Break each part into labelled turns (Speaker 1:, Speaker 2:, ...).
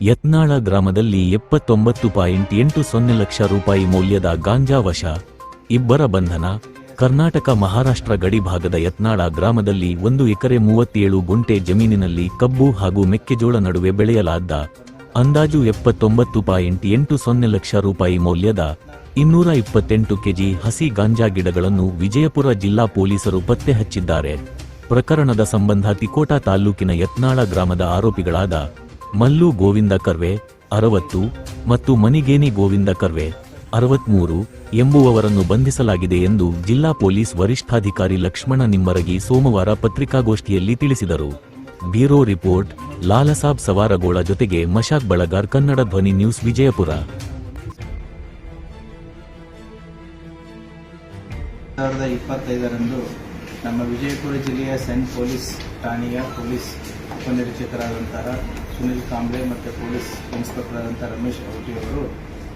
Speaker 1: ಯತ್ನಾಳ ಗ್ರಾಮದಲ್ಲಿ ಎಪ್ಪತ್ತೊಂಬತ್ತು ಪಾಯಿಂಟ್ ಎಂಟು ಸೊನ್ನೆ ಲಕ್ಷ ರೂಪಾಯಿ ಮೌಲ್ಯದ ಗಾಂಜಾ ವಶ, ಇಬ್ಬರ ಬಂಧನ, ಕರ್ನಾಟಕ ಮಹಾರಾಷ್ಟ್ರ ಗಡಿಭಾಗದ ಯತ್ನಾಳ ಗ್ರಾಮದಲ್ಲಿ ಒಂದು ಎಕರೆ ಮೂವತ್ತೇಳು ಗುಂಟೆ ಜಮೀನಿನಲ್ಲಿ ಕಬ್ಬು ಹಾಗೂ ಮೆಕ್ಕೆಜೋಳ ನಡುವೆ ಬೆಳೆಯಲಾದ ಅಂದಾಜು ಎಪ್ಪತ್ತೊಂಬತ್ತು ಪಾಯಿಂಟ್ ಎಂಟು ಸೊನ್ನೆ ಲಕ್ಷ ರೂಪಾಯಿ ಮೌಲ್ಯದ ಇನ್ನೂರ ಇಪ್ಪತ್ತೆಂಟು ಕೆಜಿ ಹಸಿ ಗಾಂಜಾ ಗಿಡಗಳನ್ನು ವಿಜಯಪುರ ಜಿಲ್ಲಾ ಪೊಲೀಸರು ಪತ್ತೆ ಹಚ್ಚಿದ್ದಾರೆ. ಪ್ರಕರಣದ ಸಂಬಂಧ ತಿಕೋಟಾ ತಾಲೂಕಿನ ಯತ್ನಾಳ ಗ್ರಾಮದ ಆರೋಪಿಗಳಾದ ಮಲ್ಲು ಗೋವಿಂದ ಕರ್ವೆ ಅರವತ್ತು ಮತ್ತು ಮನಿಗೇನಿ ಗೋವಿಂದ ಕರ್ವೆ ಅರವತ್ಮೂರು ಎಂಬುವವರನ್ನು ಬಂಧಿಸಲಾಗಿದೆ ಎಂದು ಜಿಲ್ಲಾ ಪೊಲೀಸ್ ವರಿಷ್ಠಾಧಿಕಾರಿ ಲಕ್ಷ್ಮಣ ನಿಮ್ಮರಗಿ ಸೋಮವಾರ ಪತ್ರಿಕಾಗೋಷ್ಠಿಯಲ್ಲಿ ತಿಳಿಸಿದರು. ಬ್ಯೂರೋ ರಿಪೋರ್ಟ್, ಲಾಲಸಾಬ್ ಸವಾರಗೋಳ ಜೊತೆಗೆ ಮಶಾಕ್ ಬಳಗಾರ್ ಕನ್ನಡ ಧ್ವನಿ ನ್ಯೂಸ್ ವಿಜಯಪುರ.
Speaker 2: ಇಪ್ಪತ್ತೈದರಂದು ನಮ್ಮ ವಿಜಯಪುರ ಜಿಲ್ಲೆಯ ಸೆಂಟ್ ಪೊಲೀಸ್ ಠಾಣೆಯ ಪೊಲೀಸ್ ಉಪನಿರೀಕ್ಷಕರಾದಂತಹ ಸುನಿಲ್ ಕಾಂಬ್ಳೆ ಮತ್ತು ಪೊಲೀಸ್ ಇನ್ಸ್ಪೆಕ್ಟರ್ ಆದಂಥ ರಮೇಶ್ ಅವರು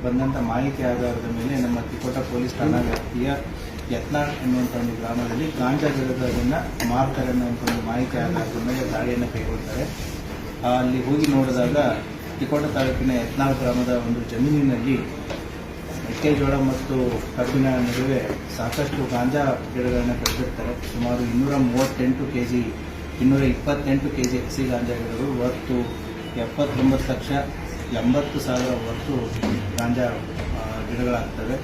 Speaker 2: ಬಂದಂಥ ಮಾಹಿತಿ ಆಧಾರದ ಮೇಲೆ ನಮ್ಮ ತಿಕೋಟ ಪೊಲೀಸ್ ಠಾಣಾ ವ್ಯಾಪ್ತಿಯ ಯತ್ನಾಳ್ ಎನ್ನುವಂಥ ಒಂದು ಗ್ರಾಮದಲ್ಲಿ ಗಾಂಜಾ ಗಿಡದನ್ನು ಮಾರ್ತಾರೆ ಅನ್ನುವಂಥ ಒಂದು ಮಾಹಿತಿ ಆಧಾರದ ಮೇಲೆ ದಾಳಿಯನ್ನು ಕೈಗೊಳ್ತಾರೆ. ಅಲ್ಲಿ ಹೋಗಿ ನೋಡಿದಾಗ ತಿಕೋಟ ತಾಲೂಕಿನ ಯತ್ನಾಳ್ ಗ್ರಾಮದ ಒಂದು ಜಮೀನಿನಲ್ಲಿ ಮೆಕ್ಕೆಜೋಳ ಮತ್ತು ಕಬ್ಬಿನ ನಡುವೆ ಸಾಕಷ್ಟು ಗಾಂಜಾ ಗಿಡಗಳನ್ನು ಬೆಳೆದಿರ್ತಾರೆ. ಸುಮಾರು ಇನ್ನೂರ ಮೂವತ್ತೆಂಟು ಕೆ ಜಿ ಇನ್ನೂರ ಇಪ್ಪತ್ತೆಂಟು ಕೆ ಜಿ ಹಸಿ ಗಾಂಜಾ ಗಿಡಗಳು ಒಟ್ಟು ಎಪ್ಪತ್ತೊಂಬತ್ತು ಲಕ್ಷ ಎಂಬತ್ತು ಸಾವಿರ ಒಟ್ಟು ಗಾಂಜಾ ಗಿಡಗಳಾಗ್ತವೆ.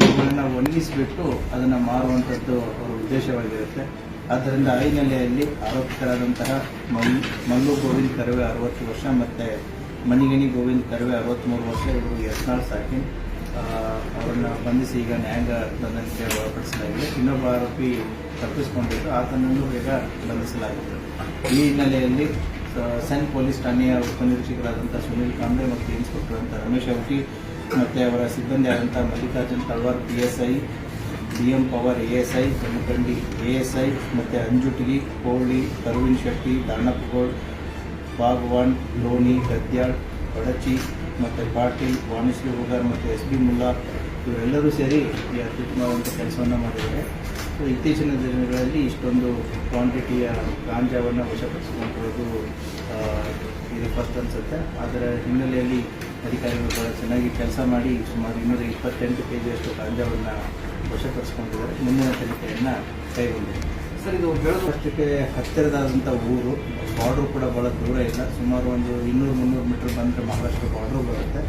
Speaker 2: ಇವುಗಳನ್ನು ಒಣಗಿಸಿಬಿಟ್ಟು ಅದನ್ನು ಮಾರುವಂಥದ್ದು ಅವರ ಉದ್ದೇಶವಾಗಿರುತ್ತೆ. ಆದ್ದರಿಂದ ಐ ನೆಲೆಯಲ್ಲಿ ಆರೋಪಿತರಾದಂತಹ ಮಲ್, ಮಲ್ಲು ಗೋವಿಂದ್ ಕರವೆ ಅರವತ್ತು ವರ್ಷ ಮತ್ತು ಮಣಿಗಣಿ ಗೋವಿಂದ್ ಕರವೆ ಅರವತ್ತ್ಮೂರು ವರ್ಷ. ಇವರು ಎಸ್ನಾಳ್ ಸಾಕಿನ್. ಅವರನ್ನ ಬಂಧಿಸಿ ಈಗ ನ್ಯಾಯಾಂಗ ಬಂಧನಕ್ಕೆ ಒಳಪಡಿಸಲಾಗಿದೆ. ಇನ್ನೊಬ್ಬ ಆರೋಪಿ ತಪ್ಪಿಸಿಕೊಂಡಿದ್ದು, ಆತನನ್ನು ಬೇಗ ಬಂಧಿಸಲಾಗಿದೆ. ಈ ಹಿನ್ನೆಲೆಯಲ್ಲಿ ಸೆನ್ ಪೊಲೀಸ್ ಠಾಣೆಯ ಉಪನಿರೀಕ್ಷಕರಾದಂಥ ಸುನೀಲ್ ಕಾಂಬ್ಳೆ ಮತ್ತು ಇನ್ಸ್ಪೆಕ್ಟರ್ ಅಂತ ರಮೇಶ್ ಔಟಿ ಮತ್ತು ಅವರ ಸಿಬ್ಬಂದಿ ಆದಂಥ Mallikarjun Talwar P S I D M Pawar, A S I Kammakandi A S I ಮತ್ತು ಅಂಜುಟಿಗಿ ಕೋಳಿ ಅರವಿಂದ್ ಶೆಟ್ಟಿ ದಾನಪ್ಪಗೋಳ್ ಬಾಗ್ವಾನ್ ಲೋನಿ ಗದ್ಯಾಳ್ ಬಡಚಿ ಮತ್ತು ಪಾಟೀಲ್ ವಾಣಿಶ್ರೀ ಹೋಗಾರ್ ಮತ್ತು ಎಸ್ ಬಿ ಮುಲ್ಲಾ, ಇವರೆಲ್ಲರೂ ಸೇರಿ ಈ ಒಂದು ಕೆಲಸವನ್ನು ಮಾಡಿದ್ದಾರೆ. ಸೊ ಇತ್ತೀಚಿನ ದಿನಗಳಲ್ಲಿ ಇಷ್ಟೊಂದು ಕ್ವಾಂಟಿಟಿಯ ಗಾಂಜಾವನ್ನು ವಶಪಡಿಸಿಕೊಂಡಿರೋದು ಇದು ಫಸ್ಟ್ ಅನಿಸುತ್ತೆ. ಅದರ ಹಿನ್ನೆಲೆಯಲ್ಲಿ ಅಧಿಕಾರಿಗಳು ಬಹಳ ಚೆನ್ನಾಗಿ ಕೆಲಸ ಮಾಡಿ ಸುಮಾರು ಇನ್ನೂರ ಇಪ್ಪತ್ತೆಂಟು ಕೆ ಜಿಯಷ್ಟು ಗಾಂಜಾವನ್ನು ವಶಪಡಿಸ್ಕೊಂಡಿದ್ದಾರೆ. ಮುಂದಿನ ತನಿಖೆಯನ್ನು ಕೈಗೊಂಡಿದೆ. ಸರ್, ಇದು ಬೆಳಗುವಷ್ಟಕ್ಕೆ ಹತ್ತಿರದಾದಂಥ ಊರು. ಬಾರ್ಡ್ರು ಕೂಡ ಭಾಳ ದೂರ ಇಲ್ಲ ಸುಮಾರು ಒಂದು ಇನ್ನೂರು ಮುನ್ನೂರು ಮೀಟರ್ ಬಂದರೆ ಮಹಾರಾಷ್ಟ್ರ ಬಾರ್ಡ್ರು ಬರುತ್ತೆ.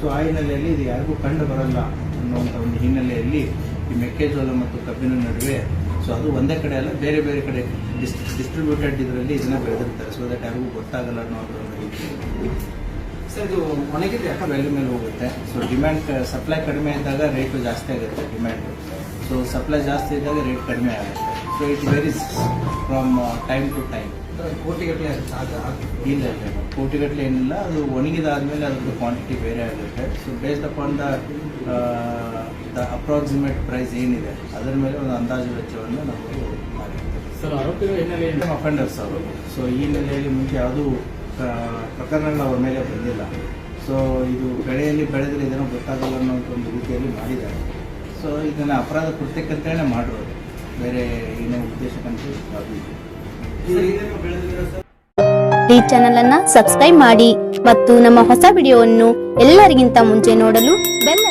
Speaker 2: ಸೊ ಆ ಹಿನ್ನೆಲೆಯಲ್ಲಿ ಇದು ಯಾರಿಗೂ ಕಂಡು ಬರಲ್ಲ ಅನ್ನುವಂಥ ಒಂದು ಹಿನ್ನೆಲೆಯಲ್ಲಿ ಈ ಮೆಕ್ಕೆಜೋಳ ಮತ್ತು ಕಬ್ಬಿನ ನಡುವೆ ಸೊ ಅದು ಒಂದೇ ಕಡೆ ಅಲ್ಲ, ಬೇರೆ ಬೇರೆ ಕಡೆ ಡಿಸ್ ಡಿಸ್ಟ್ರಿಬ್ಯೂಟೆಡ್ ಇದರಲ್ಲಿ ಇದನ್ನು ಬೆಳೆದಿರ್ತಾರೆ. ಸೊ ದಟ್ ಯಾರಿಗೂ ಗೊತ್ತಾಗಲ್ಲ ಅನ್ನೋ ಒಂದು ರೀತಿ. ಸರ್, ಇದು ಒಣಗಿದ್ರೆ ಯಾಕೆ ವ್ಯಾಲ್ಯೂ ಮೇಲೆ ಹೋಗುತ್ತೆ? ಸೊ ಡಿಮ್ಯಾಂಡ್ ಸಪ್ಲೈ ಕಡಿಮೆ ಇದ್ದಾಗ ರೇಟು ಜಾಸ್ತಿ ಆಗುತ್ತೆ ಡಿಮ್ಯಾಂಡು ಸೊ ಸಪ್ಲೈ ಜಾಸ್ತಿ ಇದ್ದಾಗ ರೇಟ್ ಕಡಿಮೆ ಆಗುತ್ತೆ. So it varies from time to time
Speaker 3: ಕೋಟಿಗಟ್ಟಲೆ
Speaker 2: ಇಲ್ಲ ಇಲ್ಲ ಕೋಟಿಗಟ್ಟಲೆ ಏನಿಲ್ಲ. ಅದು ಒಣಗಿದಾದ್ಮೇಲೆ ಅದ್ರದ್ದು ಕ್ವಾಂಟಿಟಿ ಬೇರೆ ಆಗುತ್ತೆ. So based upon the the approximate price ಏನಿದೆ ಅದರ ಮೇಲೆ ಒಂದು ಅಂದಾಜು ವೆಚ್ಚವನ್ನು ನಾವು ಮಾಡಿರ್ತೇವೆ ಅಫೆಂಡರ್ಸ್ ಅವರು. ಸೊ ಈ ನೆಲೆಯಲ್ಲಿ ಮುಂಚೆ ಯಾವುದು ಪ್ರಕರಣಗಳು ಅವ್ರ ಮೇಲೆ ಬಂದಿಲ್ಲ. ಸೊ ಇದು ಬೆಳೆಯಲ್ಲಿ ಬೆಳೆದ್ರೆ ಇದನ್ನು ಗೊತ್ತಾಗಲ್ಲ ಅನ್ನೋ ಒಂದು ರೀತಿಯಲ್ಲಿ ಮಾಡಿದ್ದಾರೆ. ಸೊ ಇದನ್ನು ಅಪರಾಧ ಕೃತ್ಯಕ್ಕಂತೇಳಿ ಮಾಡಿರೋದು ಬೇರೆ ಏನೇ ಉದ್ದೇಶಕ್ಕಂತೂ ಯಾವುದೂ
Speaker 4: ಈ ಚಾನೆಲ್ ಅನ್ನ ಸಬ್ಸ್ಕ್ರೈಬ್ ಮಾಡಿ ಮತ್ತು ನಮ್ಮ ಹೊಸ ವಿಡಿಯೋವನ್ನು ಎಲ್ಲರಿಗಿಂತ ಮುಂಚೆ ನೋಡಲು ಬೆಲ್